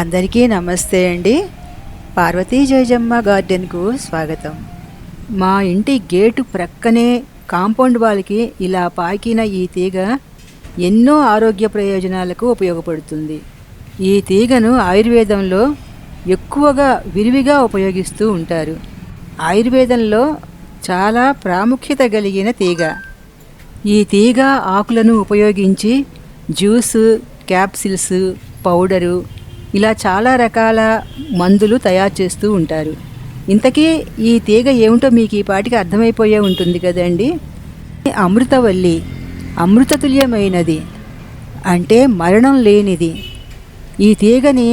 అందరికీ నమస్తే అండి. పార్వతీ జయజమ్మ గార్డెన్కు స్వాగతం. మా ఇంటి గేటు ప్రక్కనే కాంపౌండ్ వాల్కి ఇలా పాకిన ఈ తీగ ఎన్నో ఆరోగ్య ప్రయోజనాలకు ఉపయోగపడుతుంది. ఈ తీగను ఆయుర్వేదంలో ఎక్కువగా విరివిగా ఉపయోగిస్తూ ఉంటారు. ఆయుర్వేదంలో చాలా ప్రాముఖ్యత కలిగిన తీగ. ఈ తీగ ఆకులను ఉపయోగించి జ్యూసు క్యాప్సిల్స్ పౌడరు ఇలా చాలా రకాల మందులు తయారు చేస్తూ ఉంటారు. ఇంతకీ ఈ తీగ ఏమిటో మీకు ఈ పాటికి అర్థమైపోయే ఉంటుంది కదండి. అమృతవల్లి అమృతతుల్యమైనది అంటే మరణం లేనిది. ఈ తీగని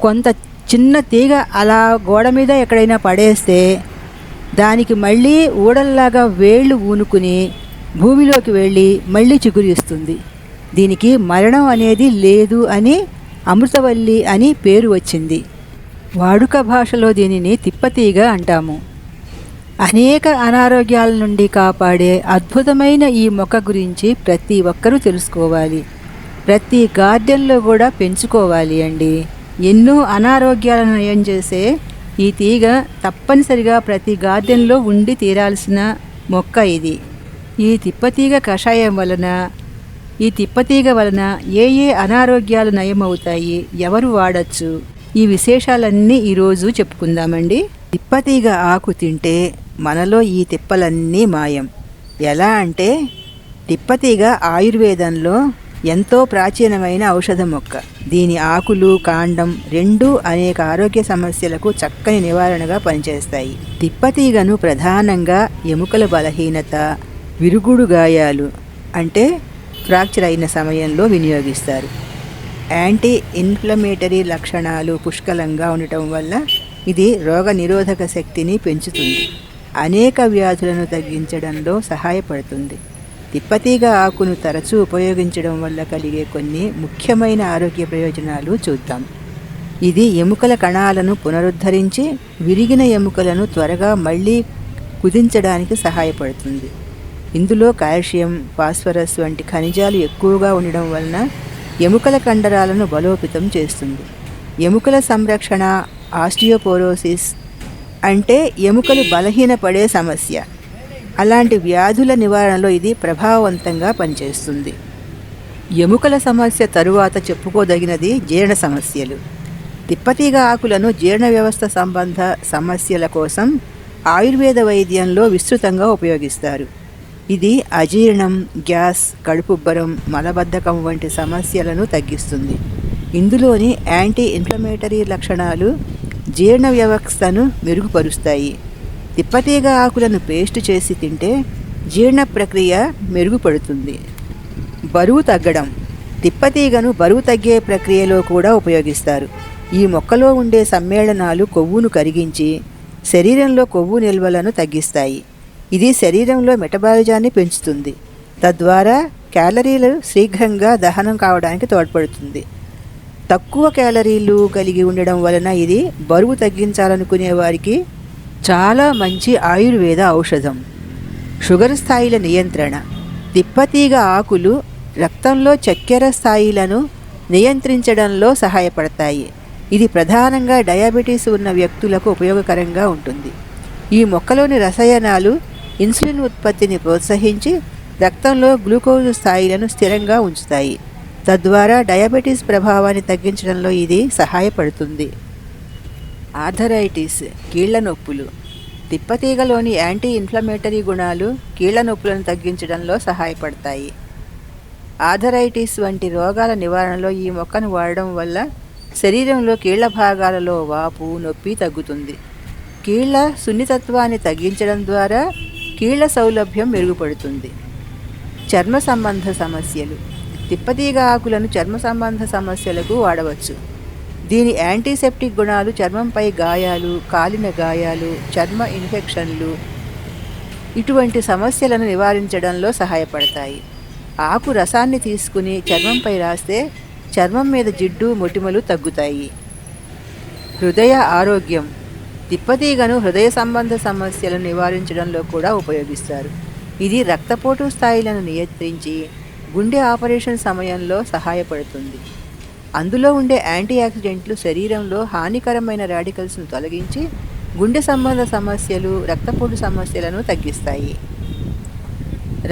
కొంత చిన్న తీగ అలా గోడ మీద ఎక్కడైనా పడేస్తే దానికి మళ్ళీ ఊడల్లాగా వేళ్ళు ఊనుకుని భూమిలోకి వెళ్ళి మళ్ళీ చిగురిస్తుంది. దీనికి మరణం అనేది లేదు అని అమృతవల్లి అని పేరు వచ్చింది. వాడుక భాషలో దీనిని తిప్పతీగ అంటాము. అనేక అనారోగ్యాల నుండి కాపాడే అద్భుతమైన ఈ మొక్క గురించి ప్రతి ఒక్కరూ తెలుసుకోవాలి. ప్రతి గార్డెన్లో కూడా పెంచుకోవాలి అండి. ఎన్నో అనారోగ్యాలను నయం చేసే ఈ తీగ తప్పనిసరిగా ప్రతి గార్డెన్లో ఉండి తీరాల్సిన మొక్క ఇది. ఈ తిప్పతీగ కషాయం వలన ఈ తిప్పతీగ వలన ఏ ఏ అనారోగ్యాలు నయమవుతాయి ఎవరు వాడచ్చు? ఈ విశేషాలన్నీ ఈరోజు చెప్పుకుందామండి. తిప్పతీగ ఆకు తింటే మనలో ఈ తిప్పలన్నీ మాయం. ఎలా అంటే తిప్పతీగ ఆయుర్వేదంలో ఎంతో ప్రాచీనమైన ఔషధ మొక్క. దీని ఆకులు కాండం రెండూ అనేక ఆరోగ్య సమస్యలకు చక్కని నివారణగా పనిచేస్తాయి. తిప్పతీగను ప్రధానంగా ఎముకల బలహీనత విరుగుడు గాయాలు అంటే ఫ్రాక్చర్ అయిన సమయంలో వినియోగిస్తారు. యాంటీ ఇన్ఫ్లమేటరీ లక్షణాలు పుష్కలంగా ఉండటం వల్ల ఇది రోగ నిరోధక శక్తిని పెంచుతుంది. అనేక వ్యాధులను తగ్గించడంలో సహాయపడుతుంది. తిప్పతీగ ఆకును తరచూ ఉపయోగించడం వల్ల కలిగే కొన్ని ముఖ్యమైన ఆరోగ్య ప్రయోజనాలు చూద్దాం. ఇది ఎముకల కణాలను పునరుద్ధరించి విరిగిన ఎముకలను త్వరగా మళ్ళీ కుదించడానికి సహాయపడుతుంది. ఇందులో కాల్షియం ఫాస్ఫరస్ వంటి ఖనిజాలు ఎక్కువగా ఉండడం వలన ఎముకల కండరాలను బలోపేతం చేస్తుంది. ఎముకల సంరక్షణ ఆస్టియోపోరోసిస్ అంటే ఎముకలు బలహీనపడే సమస్య. అలాంటి వ్యాధుల నివారణలో ఇది ప్రభావవంతంగా పనిచేస్తుంది. ఎముకల సమస్య తరువాత చెప్పుకోదగినది జీర్ణ సమస్యలు. తిప్పతీగ ఆకులను జీర్ణ వ్యవస్థ సంబంధ సమస్యల కోసం ఆయుర్వేద వైద్యంలో విస్తృతంగా ఉపయోగిస్తారు. ఇది అజీర్ణం గ్యాస్ కడుపుబ్బరం మలబద్ధకం వంటి సమస్యలను తగ్గిస్తుంది. ఇందులోని యాంటీ ఇన్ఫ్లమేటరీ లక్షణాలు జీర్ణ వ్యవస్థను మెరుగుపరుస్తాయి. తిప్పతీగ ఆకులను పేస్ట్ చేసి తింటే జీర్ణ ప్రక్రియ మెరుగుపడుతుంది. బరువు తగ్గడం. తిప్పతీగను బరువు తగ్గే ప్రక్రియలో కూడా ఉపయోగిస్తారు. ఈ మొక్కలో ఉండే సమ్మేళనాలు కొవ్వును కరిగించి శరీరంలో కొవ్వు నిల్వలను తగ్గిస్తాయి. ఇది శరీరంలో మెటబాలిజాన్ని పెంచుతుంది. తద్వారా క్యాలరీలు శీఘ్రంగా దహనం కావడానికి తోడ్పడుతుంది. తక్కువ క్యాలరీలు కలిగి ఉండడం వలన ఇది బరువు తగ్గించాలనుకునే వారికి చాలా మంచి ఆయుర్వేద ఔషధం. షుగర్ స్థాయిల నియంత్రణ తిప్పతీగ ఆకులు రక్తంలో చక్కెర స్థాయిలను నియంత్రించడంలో సహాయపడతాయి. ఇది ప్రధానంగా డయాబెటీస్ ఉన్న వ్యక్తులకు ఉపయోగకరంగా ఉంటుంది. ఈ మొక్కలోని రసాయనాలు ఇన్సులిన్ ఉత్పత్తిని ప్రోత్సహించి రక్తంలో గ్లూకోజ్ స్థాయిలను స్థిరంగా ఉంచుతాయి. తద్వారా డయాబెటీస్ ప్రభావాన్ని తగ్గించడంలో ఇది సహాయపడుతుంది. ఆర్థరైటిస్ కీళ్ళ నొప్పులు. తిప్పతీగలోని యాంటీ ఇన్ఫ్లమేటరీ గుణాలు కీళ్ళ నొప్పులను తగ్గించడంలో సహాయపడతాయి. ఆర్థరైటిస్ వంటి రోగాల నివారణలో ఈ మొక్కను వాడడం వల్ల శరీరంలో కీళ్ళ భాగాలలో వాపు నొప్పి తగ్గుతుంది. కీళ్ళ సున్నితత్వాన్ని తగ్గించడం ద్వారా కీళ్ళ సౌలభ్యం మెరుగుపడుతుంది. చర్మ సంబంధ సమస్యలు. తిప్పతీగ ఆకులను చర్మ సంబంధ సమస్యలకు వాడవచ్చు. దీని యాంటీసెప్టిక్ గుణాలు చర్మంపై గాయాలు కాలిన గాయాలు చర్మ ఇన్ఫెక్షన్లు ఇటువంటి సమస్యలను నివారించడంలో సహాయపడతాయి. ఆకు రసాన్ని తీసుకుని చర్మంపై రాస్తే చర్మం మీద జిడ్డు మొటిమలు తగ్గుతాయి. హృదయ ఆరోగ్యం. తిప్పతీగను హృదయ సంబంధ సమస్యలను నివారించడంలో కూడా ఉపయోగిస్తారు. ఇది రక్తపోటు స్థాయిలను నియంత్రించి గుండె ఆపరేషన్ సమయంలో సహాయపడుతుంది. అందులో ఉండే యాంటీ ఆక్సిడెంట్లు శరీరంలో హానికరమైన రాడికల్స్ను తొలగించి గుండె సంబంధ సమస్యలు రక్తపోటు సమస్యలను తగ్గిస్తాయి.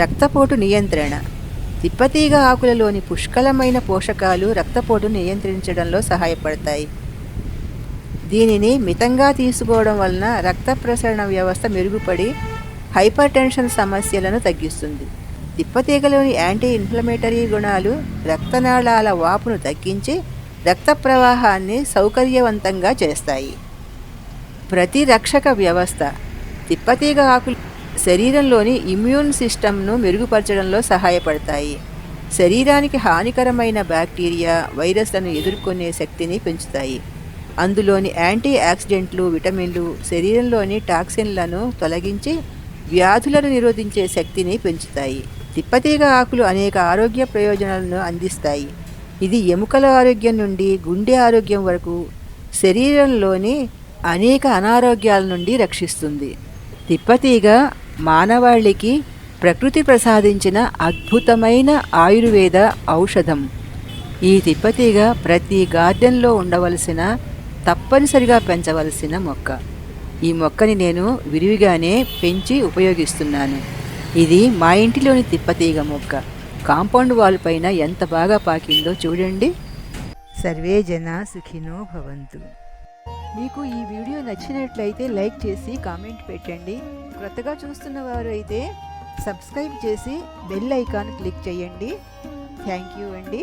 రక్తపోటు నియంత్రణ. తిప్పతీగ ఆకులలోని పుష్కలమైన పోషకాలు రక్తపోటు నియంత్రించడంలో సహాయపడతాయి. దీనిని మితంగా తీసుకోవడం వలన రక్త ప్రసరణ వ్యవస్థ మెరుగుపడి హైపర్ టెన్షన్ సమస్యలను తగ్గిస్తుంది. తిప్పతీగలోని యాంటీ ఇన్ఫ్లమేటరీ గుణాలు రక్తనాళాల వాపును తగ్గించి రక్త ప్రవాహాన్ని సౌకర్యవంతంగా చేస్తాయి. ప్రతిరక్షక వ్యవస్థ తిప్పతీగ ఆకులు శరీరంలోని ఇమ్యూన్ సిస్టమ్ను మెరుగుపరచడంలో సహాయపడతాయి. శరీరానికి హానికరమైన బ్యాక్టీరియా వైరస్లను ఎదుర్కొనే శక్తిని పెంచుతాయి. అందులోని యాంటీ ఆక్సిడెంట్లు విటమిన్లు శరీరంలోని టాక్సిన్లను తొలగించి వ్యాధులను నిరోధించే శక్తిని పెంచుతాయి. తిప్పతీగ ఆకులు అనేక ఆరోగ్య ప్రయోజనాలను అందిస్తాయి. ఇది ఎముకల ఆరోగ్యం నుండి గుండె ఆరోగ్యం వరకు శరీరంలోని అనేక అనారోగ్యాల నుండి రక్షిస్తుంది. తిప్పతీగ మానవాళికి ప్రకృతి ప్రసాదించిన అద్భుతమైన ఆయుర్వేద ఔషధం. ఈ తిప్పతీగ ప్రతి గార్డెన్లో ఉండవలసిన తప్పనిసరిగా పెంచవలసిన మొక్క. ఈ మొక్కని నేను విరివిగానే పెంచి ఉపయోగిస్తున్నాను. ఇది మా ఇంటిలోని తిప్పతీగ మొక్క. కాంపౌండ్ వాల్ పైన ఎంత బాగా పాకిందో చూడండి. సర్వే జన సుఖినో భవంతు. మీకు ఈ వీడియో నచ్చినట్లయితే లైక్ చేసి కామెంట్ పెట్టండి. కొత్తగా చూస్తున్న వారు అయితే సబ్స్క్రైబ్ చేసి బెల్ ఐకాన్ క్లిక్ చేయండి. థ్యాంక్ యూ అండి.